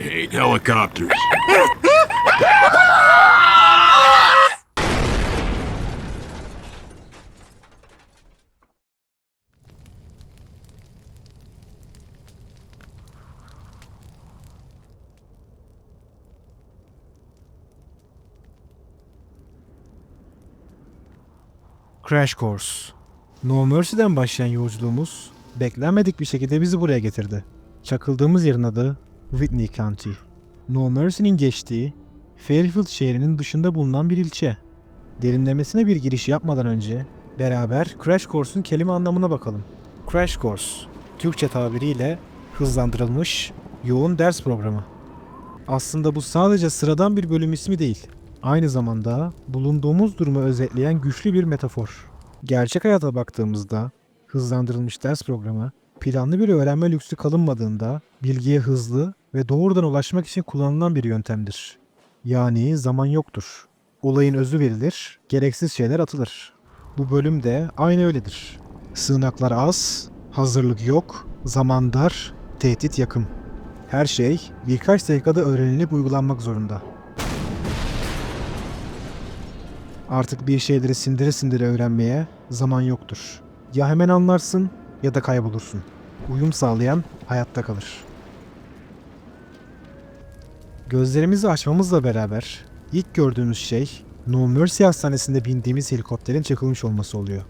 hate helicopters. Crash Course. No Mercy'den başlayan yolculuğumuz beklenmedik bir şekilde bizi buraya getirdi. Çakıldığımız yerin adı Whitney County. No Mercy'nin geçtiği Fairfield şehrinin dışında bulunan bir ilçe. Derinlemesine bir giriş yapmadan önce beraber Crash Course'un kelime anlamına bakalım. Crash Course, Türkçe tabiriyle hızlandırılmış yoğun ders programı. Aslında bu sadece sıradan bir bölüm ismi değil. Aynı zamanda bulunduğumuz durumu özetleyen güçlü bir metafor. Gerçek hayata baktığımızda hızlandırılmış ders programı planlı bir öğrenme lüksü kalınmadığında bilgiye hızlı ve doğrudan ulaşmak için kullanılan bir yöntemdir. Yani zaman yoktur. Olayın özü verilir, gereksiz şeyler atılır. Bu bölüm de aynı öyledir. Sığınaklar az, hazırlık yok, zaman dar, tehdit yakın. Her şey birkaç dakikada öğrenilip uygulanmak zorunda. Artık bir şeyleri sindire sindire öğrenmeye zaman yoktur. Ya hemen anlarsın ya da kaybolursun. Uyum sağlayan hayatta kalır. Gözlerimizi açmamızla beraber ilk gördüğümüz şey No Mercy Hastanesi'nde bindiğimiz helikopterin çakılmış olması oluyor.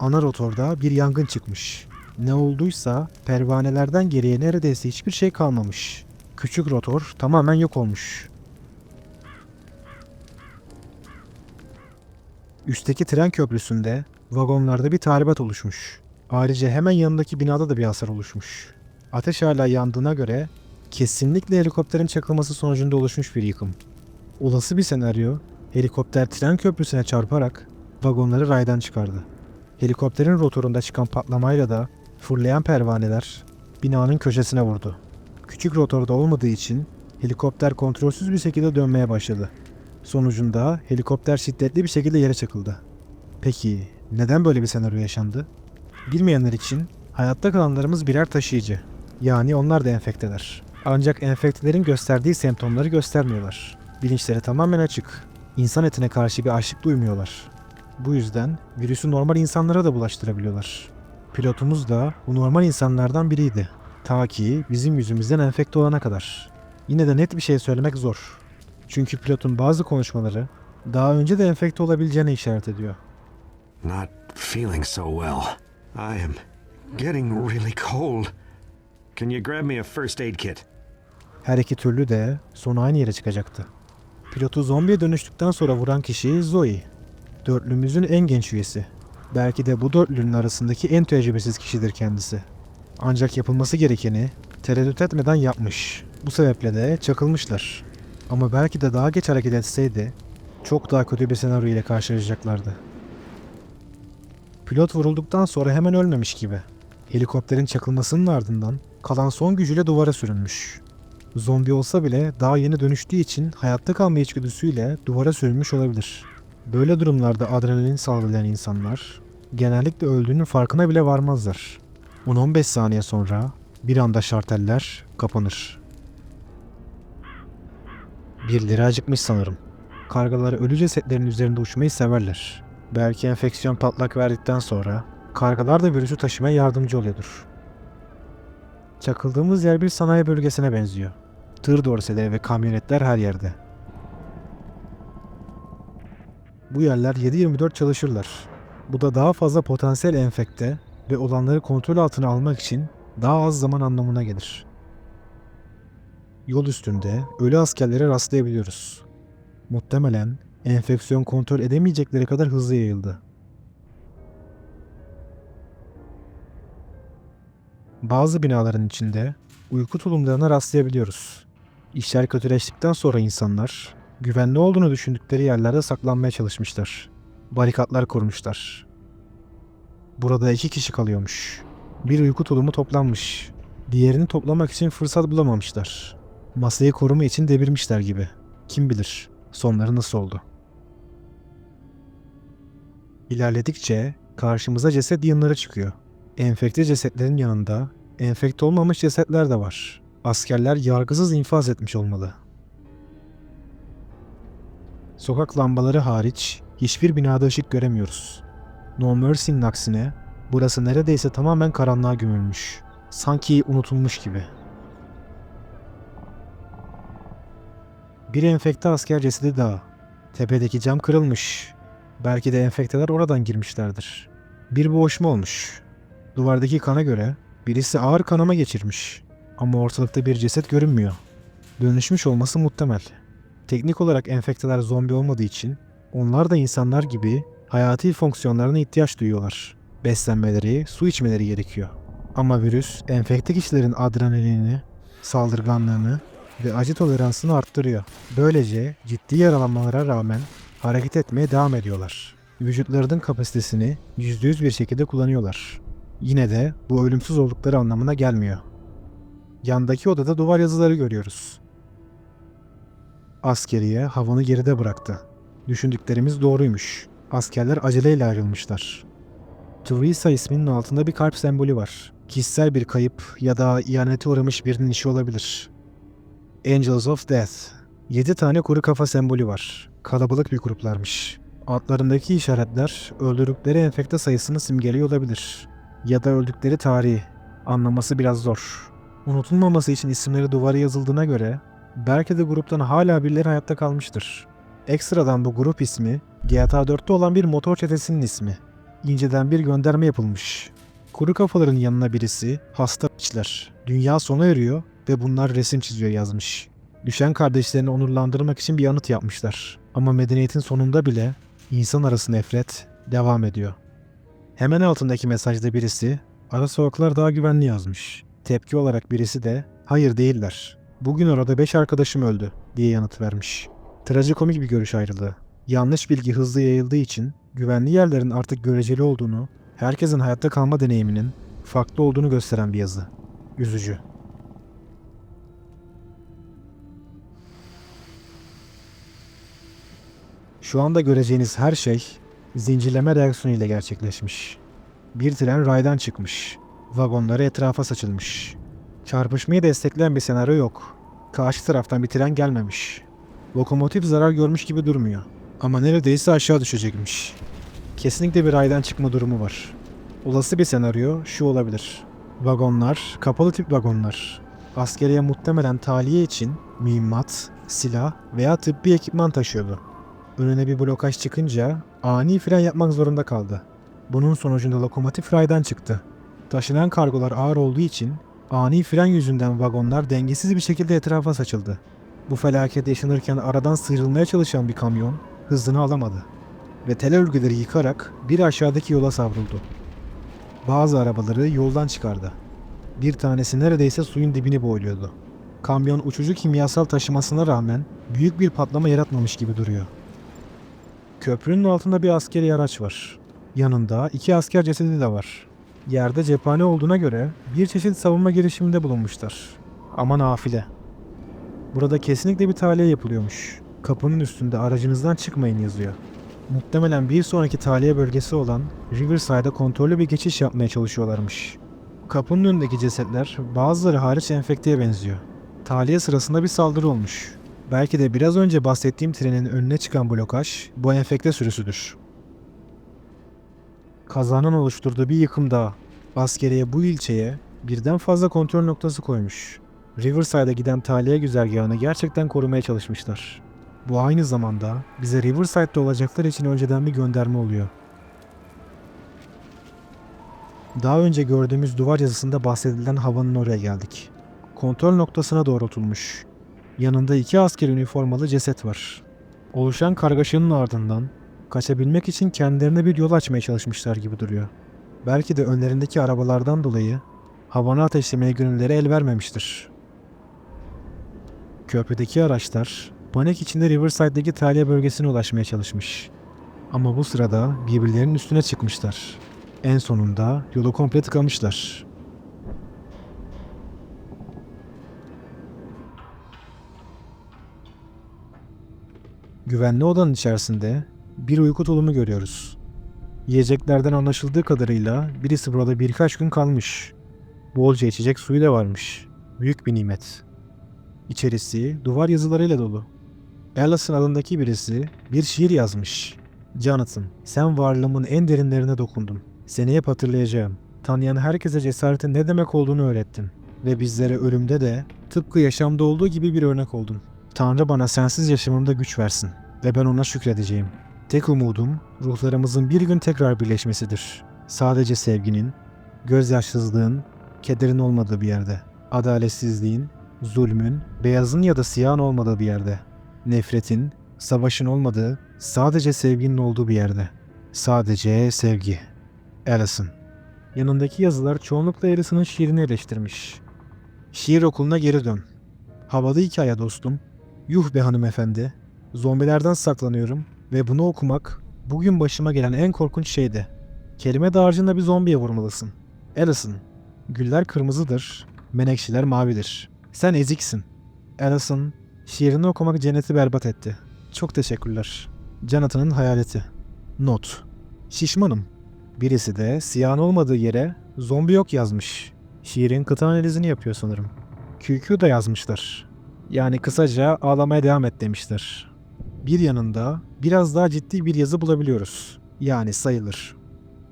Ana rotorda bir yangın çıkmış. Ne olduysa pervanelerden geriye neredeyse hiçbir şey kalmamış. Küçük rotor tamamen yok olmuş. Üstteki tren köprüsünde vagonlarda bir tahribat oluşmuş. Ayrıca hemen yanındaki binada da bir hasar oluşmuş. Ateş hala yandığına göre kesinlikle helikopterin çakılması sonucunda oluşmuş bir yıkım. Olası bir senaryo helikopter tren köprüsüne çarparak vagonları raydan çıkardı. Helikopterin rotorunda çıkan patlamayla da fırlayan pervaneler binanın köşesine vurdu. Küçük rotorda olmadığı için helikopter kontrolsüz bir şekilde dönmeye başladı. Sonucunda helikopter şiddetli bir şekilde yere çakıldı. Peki neden böyle bir senaryo yaşandı? Bilmeyenler için hayatta kalanlarımız birer taşıyıcı. Yani onlar da enfekteler. Ancak enfektelerin gösterdiği semptomları göstermiyorlar. Bilinçleri tamamen açık. İnsan etine karşı bir açlık duymuyorlar. Bu yüzden virüsü normal insanlara da bulaştırabiliyorlar. Pilotumuz da bu normal insanlardan biriydi. Ta ki bizim yüzümüzden enfekte olana kadar. Yine de net bir şey söylemek zor. Çünkü pilotun bazı konuşmaları daha önce de enfekte olabileceğine işaret ediyor. Not feeling so well. I am getting really cold. Can you grab me a first aid kit? Her iki türlü de sonu aynı yere çıkacaktı. Pilotu zombiye dönüştükten sonra vuran kişi Zoe. Dörtlümüzün en genç üyesi. Belki de bu dörtlünün arasındaki en tecrübesiz kişidir kendisi. Ancak yapılması gerekeni tereddüt etmeden yapmış. Bu sebeple de çakılmışlar. Ama belki de daha geç hareket etseydi çok daha kötü bir senaryo ile karşılaşacaklardı. Pilot vurulduktan sonra hemen ölmemiş gibi. Helikopterin çakılmasının ardından kalan son gücüyle duvara sürünmüş. Zombi olsa bile daha yeni dönüştüğü için hayatta kalma içgüdüsüyle duvara sürünmüş olabilir. Böyle durumlarda adrenalin salgılayan insanlar genellikle öldüğünün farkına bile varmazlar. 10-15 saniye sonra bir anda şarteller kapanır. Birileri acıkmış sanırım. Kargalar ölü cesetlerin üzerinde uçmayı severler. Belki enfeksiyon patlak verdikten sonra kargalar da virüsü taşımaya yardımcı oluyordur. Çakıldığımız yer bir sanayi bölgesine benziyor. Tır dorseleri ve kamyonetler her yerde. Bu yerler 7-24 çalışırlar. Bu da daha fazla potansiyel enfekte ve olanları kontrol altına almak için daha az zaman anlamına gelir. Yol üstünde ölü askerlere rastlayabiliyoruz. Muhtemelen enfeksiyon kontrol edemeyecekleri kadar hızlı yayıldı. Bazı binaların içinde uyku tulumlarına rastlayabiliyoruz. İşler kötüleştikten sonra insanlar güvenli olduğunu düşündükleri yerlerde saklanmaya çalışmışlar. Barikatlar kurmuşlar. Burada iki kişi kalıyormuş. Bir uyku tulumu toplanmış. Diğerini toplamak için fırsat bulamamışlar. Masayı koruma için devirmişler gibi. Kim bilir sonları nasıl oldu? İlerledikçe karşımıza ceset yığınları çıkıyor. Enfekte cesetlerin yanında enfekte olmamış cesetler de var. Askerler yargısız infaz etmiş olmalı. Sokak lambaları hariç hiçbir binada ışık göremiyoruz. No Mercy'nin aksine burası neredeyse tamamen karanlığa gömülmüş. Sanki unutulmuş gibi. Bir enfekte asker cesedi daha. Tepedeki cam kırılmış. Belki de enfekteler oradan girmişlerdir. Bir boğuşma olmuş. Duvardaki kana göre birisi ağır kanama geçirmiş. Ama ortalıkta bir ceset görünmüyor. Dönüşmüş olması muhtemel. Teknik olarak enfekteler zombi olmadığı için onlar da insanlar gibi hayati fonksiyonlarına ihtiyaç duyuyorlar. Beslenmeleri, su içmeleri gerekiyor. Ama virüs enfekte kişilerin adrenalinini, saldırganlığını ve acı toleransını arttırıyor. Böylece ciddi yaralanmalara rağmen hareket etmeye devam ediyorlar. Vücutlarının kapasitesini %100 bir şekilde kullanıyorlar. Yine de bu ölümsüz oldukları anlamına gelmiyor. Yandaki odada duvar yazıları görüyoruz. Askeriye havanı geride bıraktı. Düşündüklerimiz doğruymuş. Askerler aceleyle ayrılmışlar. Teresa isminin altında bir kalp sembolü var. Kişisel bir kayıp ya da ihanete uğramış birinin işi olabilir. Angels of Death. 7 tane kuru kafa sembolü var. Kalabalık bir gruplarmış. Altlarındaki işaretler öldürdükleri enfekte sayısını simgeliyor olabilir. Ya da öldükleri tarihi. Anlaması biraz zor. Unutulmaması için isimleri duvara yazıldığına göre belki de gruptan hala birileri hayatta kalmıştır. Ekstradan bu grup ismi GTA 4'te olan bir motor çetesinin ismi. İnceden bir gönderme yapılmış. Kuru kafaların yanına birisi hasta piçler. Dünya sona eriyor ve bunlar resim çiziyor yazmış. Düşen kardeşlerini onurlandırmak için bir anıt yapmışlar. Ama medeniyetin sonunda bile insan arası nefret devam ediyor. Hemen altındaki mesajda birisi ara sokaklar daha güvenli yazmış. Tepki olarak birisi de hayır değiller. Bugün orada 5 arkadaşım öldü diye yanıt vermiş. Trajikomik bir görüş ayrılığı. Yanlış bilgi hızlı yayıldığı için güvenli yerlerin artık göreceli olduğunu, herkesin hayatta kalma deneyiminin farklı olduğunu gösteren bir yazı. Üzücü. Şu anda göreceğiniz her şey zincirleme reaksiyonu ile gerçekleşmiş. Bir tren raydan çıkmış. Vagonları etrafa saçılmış. Çarpışmayı destekleyen bir senaryo yok. Karşı taraftan bir tren gelmemiş. Lokomotif zarar görmüş gibi durmuyor. Ama neredeyse aşağı düşecekmiş. Kesinlikle bir raydan çıkma durumu var. Olası bir senaryo şu olabilir. Vagonlar, kapalı tip vagonlar. Askeriye muhtemelen tahliye için mühimmat, silah veya tıbbi ekipman taşıyordu. Önüne bir blokaj çıkınca ani fren yapmak zorunda kaldı. Bunun sonucunda lokomotif raydan çıktı. Taşınan kargolar ağır olduğu için ani fren yüzünden vagonlar dengesiz bir şekilde etrafa saçıldı. Bu felaket yaşanırken aradan sıyrılmaya çalışan bir kamyon hızını alamadı ve tel örgüleri yıkarak bir aşağıdaki yola savruldu. Bazı arabaları yoldan çıkardı. Bir tanesi neredeyse suyun dibini boyluyordu. Kamyon uçucu kimyasal taşımasına rağmen büyük bir patlama yaratmamış gibi duruyor. Köprünün altında bir askeri araç var. Yanında iki asker cesedi de var. Yerde cephane olduğuna göre bir çeşit savunma girişiminde bulunmuşlar. Ama nafile. Burada kesinlikle bir tahliye yapılıyormuş. Kapının üstünde aracınızdan çıkmayın yazıyor. Muhtemelen bir sonraki tahliye bölgesi olan Riverside'a kontrollü bir geçiş yapmaya çalışıyorlarmış. Kapının önündeki cesetler bazıları hariç enfekteye benziyor. Tahliye sırasında bir saldırı olmuş. Belki de biraz önce bahsettiğim trenin önüne çıkan blokaj bu enfekte sürüsüdür. Kazanın oluşturduğu bir yıkım daha. Askeriye bu ilçeye birden fazla kontrol noktası koymuş. Riverside'a giden tahliye güzergahını gerçekten korumaya çalışmışlar. Bu aynı zamanda bize Riverside'da olacaklar için önceden bir gönderme oluyor. Daha önce gördüğümüz duvar yazısında bahsedilen havanın oraya geldik. Kontrol noktasına doğrultulmuş. Yanında iki asker üniformalı ceset var. Oluşan kargaşanın ardından kaçabilmek için kendilerine bir yol açmaya çalışmışlar gibi duruyor. Belki de önlerindeki arabalardan dolayı havanı ateşlemeye gönülleri el vermemiştir. Köprüdeki araçlar panik içinde Riverside'deki tahliye bölgesine ulaşmaya çalışmış. Ama bu sırada birbirlerinin üstüne çıkmışlar. En sonunda yolu komple tıkamışlar. Güvenli odanın içerisinde bir uyku tulumu görüyoruz. Yiyeceklerden anlaşıldığı kadarıyla birisi burada birkaç gün kalmış. Bolca içecek suyu da varmış. Büyük bir nimet. İçerisi duvar yazılarıyla dolu. Allison adındaki birisi bir şiir yazmış. Jonathan, sen varlığımın en derinlerine dokundun. Seni hep hatırlayacağım. Tanıyan herkese cesaretin ne demek olduğunu öğrettin. Ve bizlere ölümde de tıpkı yaşamda olduğu gibi bir örnek oldun. Tanrı bana sensiz yaşamımda güç versin ve ben ona şükredeceğim. Tek umudum ruhlarımızın bir gün tekrar birleşmesidir. Sadece sevginin, gözyaşsızlığın, kederin olmadığı bir yerde. Adaletsizliğin, zulmün, beyazın ya da siyahın olmadığı bir yerde. Nefretin, savaşın olmadığı, sadece sevginin olduğu bir yerde. Sadece sevgi. Allison. Yanındaki yazılar çoğunlukla Allison'ın şiirini eleştirmiş. Şiir okuluna geri dön. Havalı hikaye dostum. Yuh be hanımefendi. Zombilerden saklanıyorum ve bunu okumak bugün başıma gelen en korkunç şeydi. Kelime dağarcığında bir zombiye vurmalısın. Allison, güller kırmızıdır, menekşeler mavidir. Sen eziksin. Allison, şiirini okumak cenneti berbat etti. Çok teşekkürler. Jonathan'ın hayaleti. Not. Şişmanım. Birisi de siyahın olmadığı yere zombi yok yazmış. Şiirin kıta analizini yapıyor sanırım. QQ da yazmışlar. Yani kısaca ağlamaya devam et demişler. Bir yanında biraz daha ciddi bir yazı bulabiliyoruz. Yani sayılır.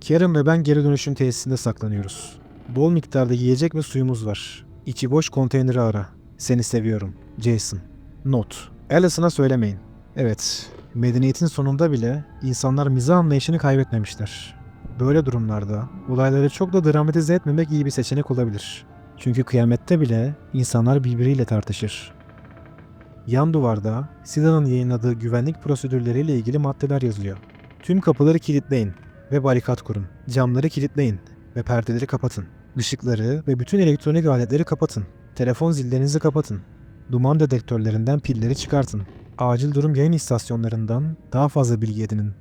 Karen ve ben geri dönüşüm tesisinde saklanıyoruz. Bol miktarda yiyecek ve suyumuz var. İçi boş konteyneri ara. Seni seviyorum. Jason. Not. Allison'a söylemeyin. Evet, medeniyetin sonunda bile insanlar mizah anlayışını kaybetmemişler. Böyle durumlarda olayları çok da dramatize etmemek iyi bir seçenek olabilir. Çünkü kıyamette bile insanlar birbiriyle tartışır. Yan duvarda SIDA'nın yayınladığı güvenlik prosedürleriyle ilgili maddeler yazıyor. Tüm kapıları kilitleyin ve barikat kurun. Camları kilitleyin ve perdeleri kapatın. Işıkları ve bütün elektronik aletleri kapatın. Telefon zillerinizi kapatın. Duman dedektörlerinden pilleri çıkartın. Acil durum yayın istasyonlarından daha fazla bilgi edinin.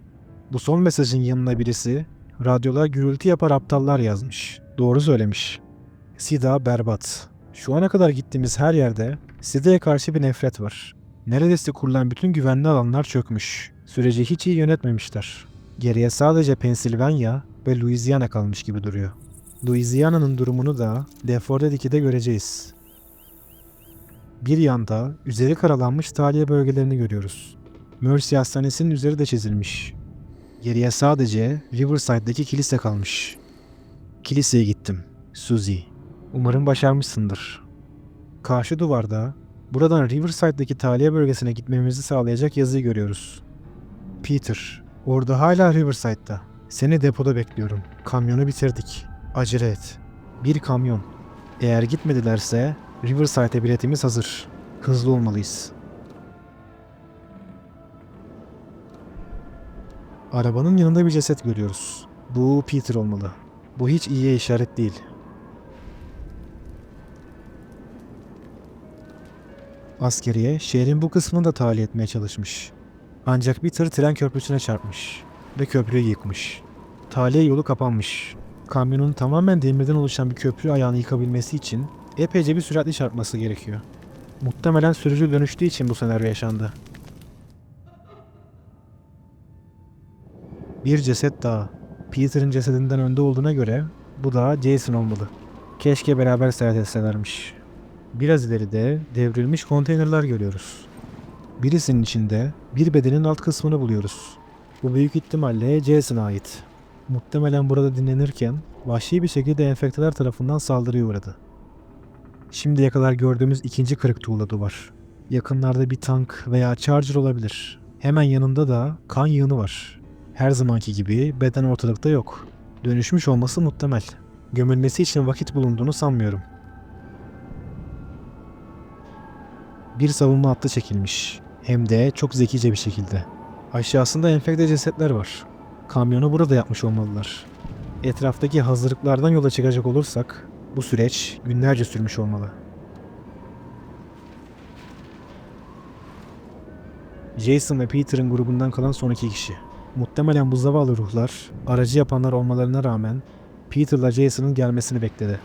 Bu son mesajın yanına birisi radyolar gürültü yapar aptallar yazmış. Doğru söylemiş. Sida berbat. Şu ana kadar gittiğimiz her yerde SIDA'ya karşı bir nefret var. Neredeyse kurulan bütün güvenli alanlar çökmüş. Süreci hiç iyi yönetmemişler. Geriye sadece Pensilvanya ve Louisiana kalmış gibi duruyor. Louisiana'nın durumunu da Deforted 2'de göreceğiz. Bir yanda üzeri karalanmış tahliye bölgelerini görüyoruz. Mercy Hastanesi'nin üzeri de çizilmiş. Geriye sadece Riverside'daki kilise kalmış. Kiliseye gittim. Suzy. Umarım başarmışsındır. Karşı duvarda buradan Riverside'daki tahliye bölgesine gitmemizi sağlayacak yazıyı görüyoruz. Peter, orada hala Riverside'da. Seni depoda bekliyorum. Kamyonu bitirdik. Acele et. Bir kamyon. Eğer gitmedilerse Riverside'e biletimiz hazır. Hızlı olmalıyız. Arabanın yanında bir ceset görüyoruz. Bu Peter olmalı. Bu hiç iyiye işaret değil. Askeriye şehrin bu kısmını da tahliye etmeye çalışmış. Ancak bir tır tren köprüsüne çarpmış ve köprüyü yıkmış. Tahliye yolu kapanmış. Kamyonun tamamen demirden oluşan bir köprü ayağını yıkabilmesi için epeyce bir süratli çarpması gerekiyor. Muhtemelen sürücü dönüştüğü için bu senaryo yaşandı. Bir ceset daha. Peter'ın cesedinden önde olduğuna göre bu da Jason olmalı. Keşke beraber seyahat etselermiş. Biraz ileride devrilmiş konteynerler görüyoruz. Birisinin içinde bir bedenin alt kısmını buluyoruz. Bu büyük ihtimalle Jason'a ait. Muhtemelen burada dinlenirken vahşi bir şekilde enfekteler tarafından saldırıya uğradı. Şimdiye kadar gördüğümüz ikinci kırık tuğla duvar. Yakınlarda bir tank veya charger olabilir. Hemen yanında da kan yığını var. Her zamanki gibi beden ortalıkta yok. Dönüşmüş olması muhtemel. Gömülmesi için vakit bulunduğunu sanmıyorum. Bir savunma hattı çekilmiş. Hem de çok zekice bir şekilde. Aşağısında enfekte cesetler var. Kamyonu burada yapmış olmalılar. Etraftaki hazırlıklardan yola çıkacak olursak bu süreç günlerce sürmüş olmalı. Jason ve Peter'ın grubundan kalan son iki kişi. Muhtemelen bu zavallı ruhlar aracı yapanlar olmalarına rağmen Peter'la Jason'ın gelmesini bekledi.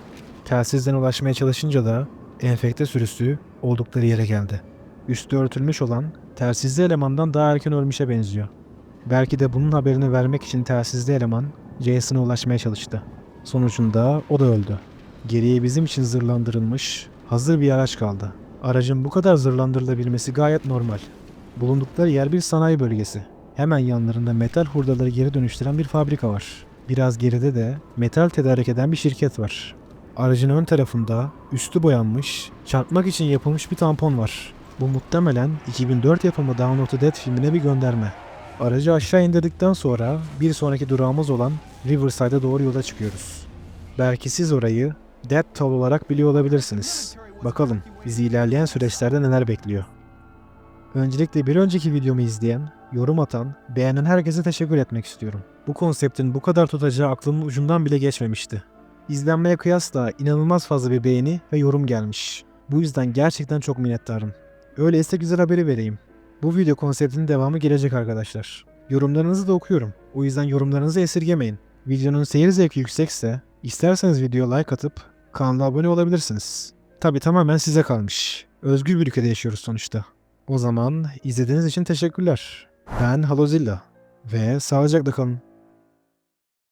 Telsizden ulaşmaya çalışınca da enfekte sürüsü oldukları yere geldi. Üstü örtülmüş olan telsizli elemandan daha erken ölmüşe benziyor. Belki de bunun haberini vermek için telsizli eleman Jason'a ulaşmaya çalıştı. Sonucunda o da öldü. Geriye bizim için zırlandırılmış hazır bir araç kaldı. Aracın bu kadar zırlandırılabilmesi gayet normal. Bulundukları yer bir sanayi bölgesi. Hemen yanlarında metal hurdaları geri dönüştüren bir fabrika var. Biraz geride de metal tedarik eden bir şirket var. Aracın ön tarafında üstü boyanmış, çarpmak için yapılmış bir tampon var. Bu muhtemelen 2004 yapımı Down the Dead filmine bir gönderme. Aracı aşağı indirdikten sonra bir sonraki durağımız olan Riverside'a doğru yola çıkıyoruz. Belki siz orayı Dead Toll olarak biliyor olabilirsiniz. Bakalım bizi ilerleyen süreçlerde neler bekliyor. Öncelikle bir önceki videomu izleyen, yorum atan, beğenen herkese teşekkür etmek istiyorum. Bu konseptin bu kadar tutacağı aklımın ucundan bile geçmemişti. İzlenmeye kıyasla inanılmaz fazla bir beğeni ve yorum gelmiş. Bu yüzden gerçekten çok minnettarım. Öyleyse güzel haberi vereyim. Bu video konseptinin devamı gelecek arkadaşlar. Yorumlarınızı da okuyorum. O yüzden yorumlarınızı esirgemeyin. Videonun seyir zevki yüksekse isterseniz videoya like atıp kanala abone olabilirsiniz. Tabi tamamen size kalmış. Özgür bir ülkede yaşıyoruz sonuçta. O zaman izlediğiniz için teşekkürler. Ben Halozilla ve sağlıcakla kalın.